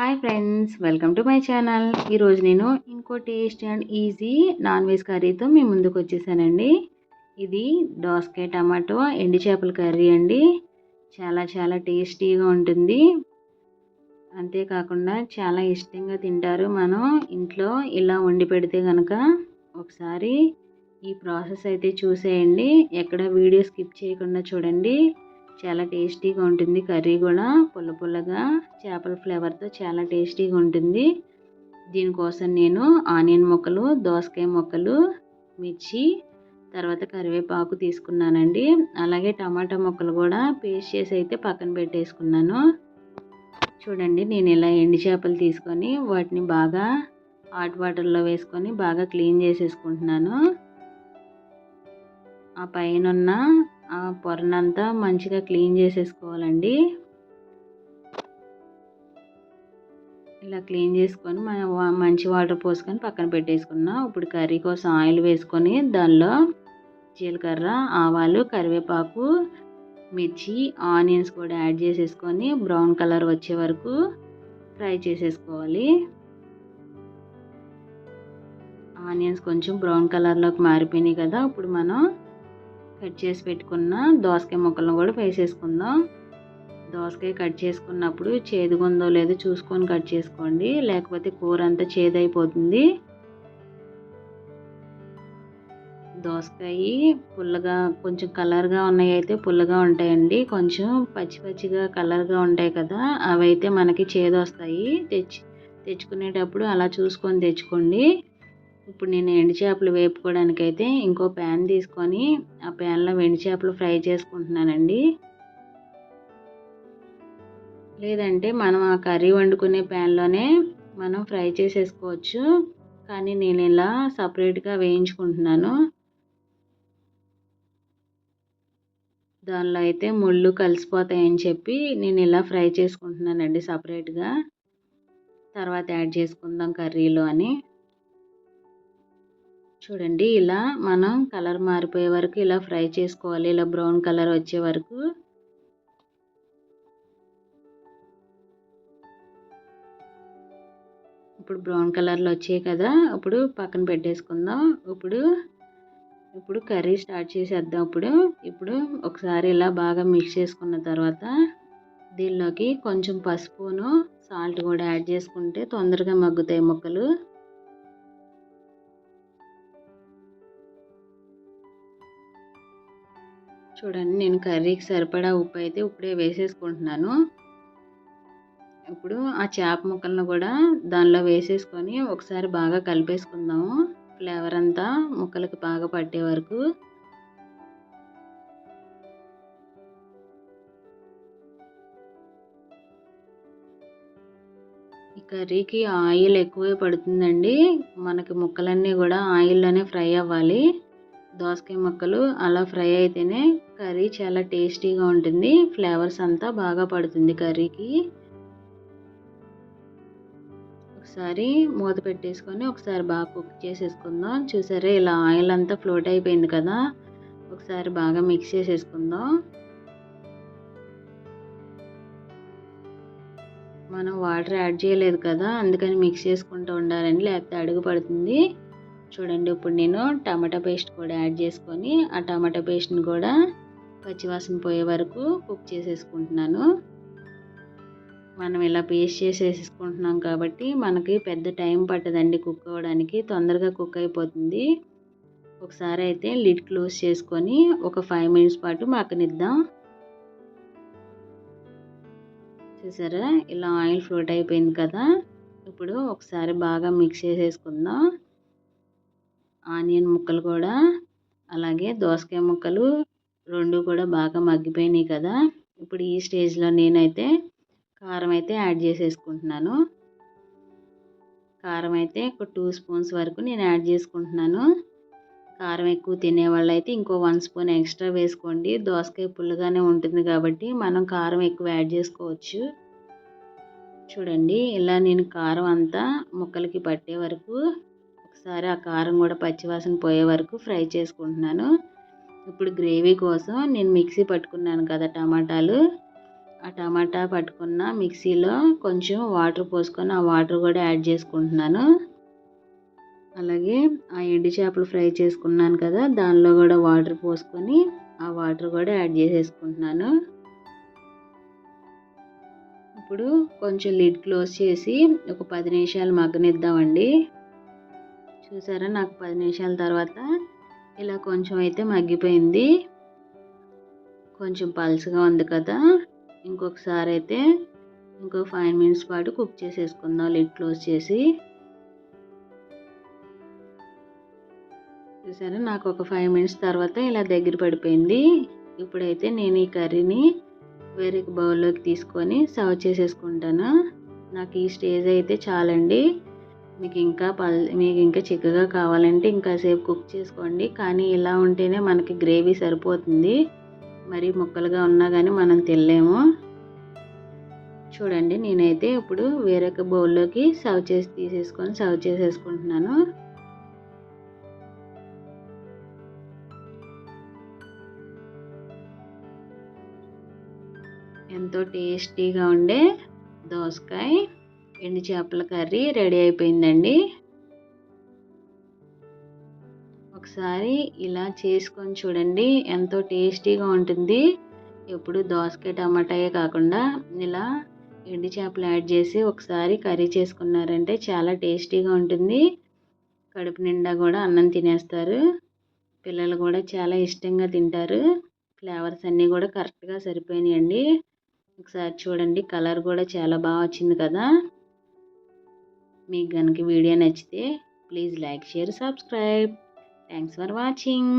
Hi friends welcome to my channel. ఈరోజు నేను ఇంకో taste and easy non veg కర్రీతో మీ ముందుకు వచ్చేసానండి. ఇది దోసకాయ టమాటో ఎండి చేపల కర్రీ అండి. చాలా చాలా టేస్టీగా ఉంటుంది. అంతేకాకుండా చాలా ఇష్టంగా తింటారు మనం ఇంట్లో ఇలా వండి పెడితే కనుక ఒకసారి ఈ ప్రాసెస్ అయితే చూసేయండి. ఎక్కడ వీడియో స్కిప్ చేయకుండా చూడండి. చాలా టేస్టీగా ఉంటుంది కర్రీ కూడా పుల్ల పుల్లగా చేపల ఫ్లేవర్తో చాలా టేస్టీగా ఉంటుంది. దీనికోసం నేను ఆనియన్ ముక్కలు దోసకాయ ముక్కలు మిర్చి తర్వాత కరివేపాకు తీసుకున్నానండి. అలాగే టమాటా ముక్కలు కూడా పేస్ట్ చేసి అయితే పక్కన పెట్టేసుకున్నాను. చూడండి నేను ఇలా ఎండి చేపలు తీసుకొని వాటిని బాగా హాట్ వాటర్లో వేసుకొని బాగా క్లీన్ చేసేసుకుంటున్నాను. ఆ పైన ఉన్న పొరనంతా మంచిగా క్లీన్ చేసేసుకోవాలండి. ఇలా క్లీన్ చేసుకొని మంచి వాటర్ పోసుకొని పక్కన పెట్టేసుకున్నాం. ఇప్పుడు కర్రీ కోసం ఆయిల్ వేసుకొని దానిలో జీలకర్ర ఆవాలు కరివేపాకు మిర్చి ఆనియన్స్ కూడా యాడ్ చేసేసుకొని బ్రౌన్ కలర్ వచ్చే వరకు ఫ్రై చేసేసుకోవాలి. ఆనియన్స్ కొంచెం బ్రౌన్ కలర్లోకి మారిపోయినాయి కదా ఇప్పుడు మనం కట్ చేసి పెట్టుకున్న దోసకాయ ముక్కలను కూడా వేసేసుకుందాం. దోసకాయ కట్ చేసుకున్నప్పుడు చేదుగుందో లేదో చూసుకొని కట్ చేసుకోండి. లేకపోతే కూర అంతా చేదైపోతుంది. దోసకాయ పుల్లగా కొంచెం కలర్గా ఉన్నాయి అయితే పుల్లగా ఉంటాయండి. కొంచెం పచ్చి పచ్చిగా కలర్గా ఉంటాయి కదా అవి అయితే మనకి చేదొస్తాయి. తెచ్చి తెచ్చుకునేటప్పుడు అలా చూసుకొని తెచ్చుకోండి. ఇప్పుడు నేను ఎండు చేపలు వేపుకోవడానికి అయితే ఇంకో ప్యాన్ తీసుకొని ఆ ప్యాన్లో ఎండు చేపలు ఫ్రై చేసుకుంటున్నానండి. లేదంటే మనం ఆ కర్రీ వండుకునే ప్యాన్లోనే మనం ఫ్రై చేసేసుకోవచ్చు. కానీ నేను ఇలా సపరేట్గా వేయించుకుంటున్నాను. దానిలో అయితే ముళ్ళు కలిసిపోతాయని చెప్పి నేను ఇలా ఫ్రై చేసుకుంటున్నానండి సపరేట్గా. తర్వాత యాడ్ చేసుకుందాం కర్రీలో అని. చూడండి ఇలా మనం కలర్ మారిపోయే వరకు ఇలా ఫ్రై చేసుకోవాలి. ఇలా బ్రౌన్ కలర్ వచ్చే వరకు. ఇప్పుడు బ్రౌన్ కలర్లో వచ్చాయి కదా ఇప్పుడు పక్కన పెట్టేసుకుందాం. ఇప్పుడు ఇప్పుడు కర్రీ స్టార్ట్ చేసేద్దాం. ఇప్పుడు ఇప్పుడు ఒకసారి ఇలా బాగా మిక్స్ చేసుకున్న తర్వాత దీనిలోకి కొంచెం పసుపును సాల్ట్ కూడా యాడ్ చేసుకుంటే తొందరగా మగ్గుతాయి ముక్కలు. చూడండి నేను కర్రీకి సరిపడా ఉప్పు అయితే ఇప్పుడే వేసేసుకుంటున్నాను. ఇప్పుడు ఆ చేప ముక్కలను కూడా దానిలో వేసేసుకొని ఒకసారి బాగా కలిపేసుకుందాము. ఫ్లేవర్ అంతా ముక్కలకి బాగా పట్టే వరకు. ఈ కర్రీకి ఆయిల్ ఎక్కువే పడుతుందండి. మనకి ముక్కలన్నీ కూడా ఆయిల్లోనే ఫ్రై అవ్వాలి. దోసకాయ ముక్కలు అలా ఫ్రై అయితేనే కర్రీ చాలా టేస్టీగా ఉంటుంది. ఫ్లేవర్స్ అంతా బాగా పడుతుంది కర్రీకి. ఒకసారి మూత పెట్టేసుకొని ఒకసారి బాగా కుక్ చేసేసుకుందాం. చూసారా ఇలా ఆయిల్ అంతా ఫ్లోట్ అయిపోయింది కదా? ఒకసారి బాగా మిక్స్ చేసేసుకుందాం. మనం వాటర్ యాడ్ చేయలేదు కదా? అందుకని మిక్స్ చేసుకుంటూ ఉండాలండి లేకపోతే అడుగు పడుతుంది. చూడండి ఇప్పుడు నేను టమాటా పేస్ట్ కూడా యాడ్ చేసుకొని ఆ టమాటా పేస్ట్ని కూడా పచ్చివాసన పోయే వరకు కుక్ చేసేసుకుంటున్నాను. మనం ఇలా పేస్ట్ చేసేసుకుంటున్నాం కాబట్టి మనకి పెద్ద టైం పట్టదండి కుక్ అవ్వడానికి తొందరగా కుక్ అయిపోతుంది. ఒకసారి అయితే లిడ్ క్లోజ్ చేసుకొని ఒక ఫైవ్ మినిట్స్ పాటు మక్కనిద్దాం చూసారా? ఇలా ఆయిల్ ఫ్లోట్ అయిపోయింది కదా? ఇప్పుడు ఒకసారి బాగా మిక్స్ చేసేసుకుందాం. ఆనియన్ ముక్కలు కూడా అలాగే దోసకాయ ముక్కలు రెండు కూడా బాగా మగ్గిపోయినాయి కదా. ఇప్పుడు ఈ స్టేజ్లో నేనైతే కారం అయితే యాడ్ చేసేసుకుంటున్నాను. కారం అయితే ఒక టూ స్పూన్స్ వరకు నేను యాడ్ చేసుకుంటున్నాను. కారం ఎక్కువ తినే అయితే ఇంకో వన్ స్పూన్ ఎక్స్ట్రా వేసుకోండి. దోసకాయ పుల్లగానే ఉంటుంది కాబట్టి మనం కారం ఎక్కువ యాడ్ చేసుకోవచ్చు. చూడండి ఇలా నేను కారం అంతా ముక్కలకి పట్టే వరకు ఒకసారి ఆ కారం కూడా పచ్చివాసన పోయే వరకు ఫ్రై చేసుకుంటున్నాను. ఇప్పుడు గ్రేవీ కోసం నేను మిక్సీ పట్టుకున్నాను కదా టమాటాలు. ఆ టమాటా పట్టుకున్న మిక్సీలో కొంచెం వాటర్ పోసుకొని ఆ వాటర్ కూడా యాడ్ చేసుకుంటున్నాను. అలాగే ఆ ఎండు చేపలు ఫ్రై చేసుకున్నాను కదా దానిలో కూడా వాటర్ పోసుకొని ఆ వాటర్ కూడా యాడ్ చేసేసుకుంటున్నాను. ఇప్పుడు కొంచెం లిడ్ క్లోజ్ చేసి ఒక పది నిమిషాలు మగ్గనిద్దామండి. చూసారా? నాకు పది నిమిషాల తర్వాత ఇలా కొంచెం అయితే మగ్గిపోయింది. కొంచెం పల్చగా ఉంది కదా. ఇంకొకసారి అయితే ఇంకో ఫైవ్ మినిట్స్ పాటు కుక్ చేసేసుకుందాం. లిడ్ క్లోజ్ చేసి. చూసారా? నాకు ఒక ఫైవ్ మినిట్స్ తర్వాత ఇలా దగ్గర పడిపోయింది. ఇప్పుడైతే నేను ఈ కర్రీని వేరే బౌల్లోకి తీసుకొని సర్వ్ చేసేసుకుంటాను. నాకు ఈ స్టేజ్ అయితే చాలండి. మీకు ఇంకా పల్ మీకు ఇంకా చిక్కగా కావాలంటే ఇంకా సేపు కుక్ చేసుకోండి. కానీ ఇలా ఉంటేనే మనకి గ్రేవీ సరిపోతుంది. మరి ముక్కలుగా ఉన్నా కానీ మనం తినలేము. చూడండి నేనైతే ఇప్పుడు వేరొక బౌల్లోకి సర్వ్ చేసి తీసేసుకొని సర్వ్ చేసేసుకుంటున్నాను. ఎంతో టేస్టీగా ఉండే దోసకాయ. ఎండు చేపల కర్రీ రెడీ అయిపోయిందండి. ఒకసారి ఇలా చేసుకొని చూడండి ఎంతో టేస్టీగా ఉంటుంది. ఎప్పుడు దోసకాయ టమాటాయే కాకుండా ఇలా ఎండు చేపలు యాడ్ చేసి ఒకసారి కర్రీ చేసుకున్నారంటే చాలా టేస్టీగా ఉంటుంది. కడుపు నిండా కూడా అన్నం తినేస్తారు. పిల్లలు కూడా చాలా ఇష్టంగా తింటారు. ఫ్లేవర్స్ అన్నీ కూడా కరెక్ట్గా సరిపోయినాయండి. ఒకసారి చూడండి కలర్ కూడా చాలా బాగా వచ్చింది కదా. మీకు కనుక వీడియో నచ్చితే please like share subscribe thanks for watching